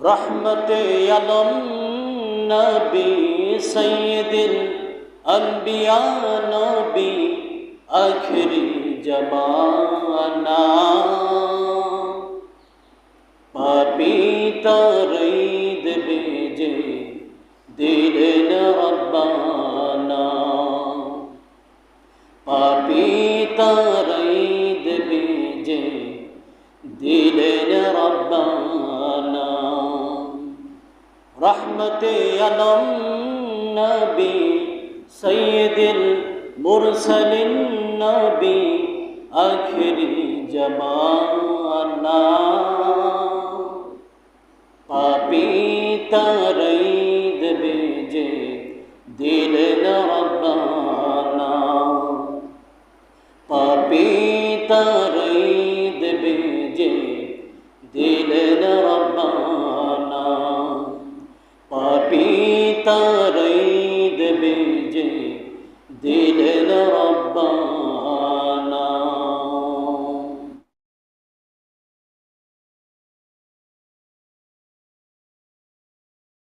রহমতে আলম নবী সৈয়দিল আম্বিয়া নবী আখরি জমানা। পাপি তরঈদ বেজে দিলেন রব্বানা। পাপি তরঈদ রহমতে আলম নবী সৈয়দিল মুরসলিন নবী, আখরি জমানা। পাপি তরঈদ বেজে দিলেন রব্বানা পাপি তরঈদ পিতার